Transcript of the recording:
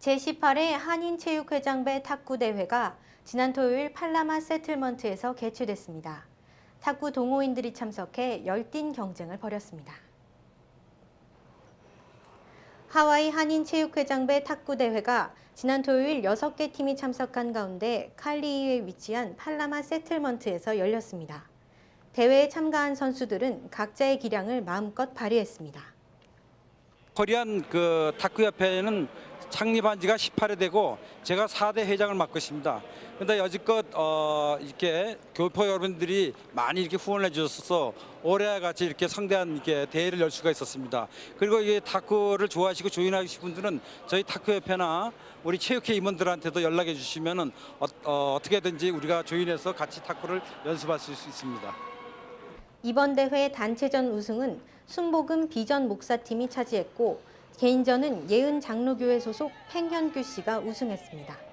제18회 한인체육회장배 탁구대회가 지난 토요일 팔라마 세틀먼트에서 개최됐습니다. 탁구 동호인들이 참석해 열띤 경쟁을 벌였습니다. 하와이 한인체육회장배 탁구대회가 지난 토요일 6개 팀이 참석한 가운데 칼리이에 위치한 팔라마 세틀먼트에서 열렸습니다. 대회에 참가한 선수들은 각자의 기량을 마음껏 발휘했습니다. 코리안 그 탁구협회는 창립한 지가 18회 되고 제가 4대 회장을 맡고 있습니다. 그런데 여지껏 어 이렇게 교포 여러분들이 많이 이렇게 후원해 주셔서 올해와 같이 이렇게 성대한 이렇게 대회를 열 수가 있었습니다. 그리고 이 탁구를 좋아하시고 조인하시는 분들은 저희 탁구협회나 우리 체육회 임원들한테도 연락해 주시면은 어, 어, 어떻게든지 우리가 조인해서 같이 탁구를 연습하실 수 있습니다. 이번 대회 단체전 우승은 순복음 비전 목사팀이 차지했고 개인전은 예은 장로교회 소속 팽현규 씨가 우승했습니다.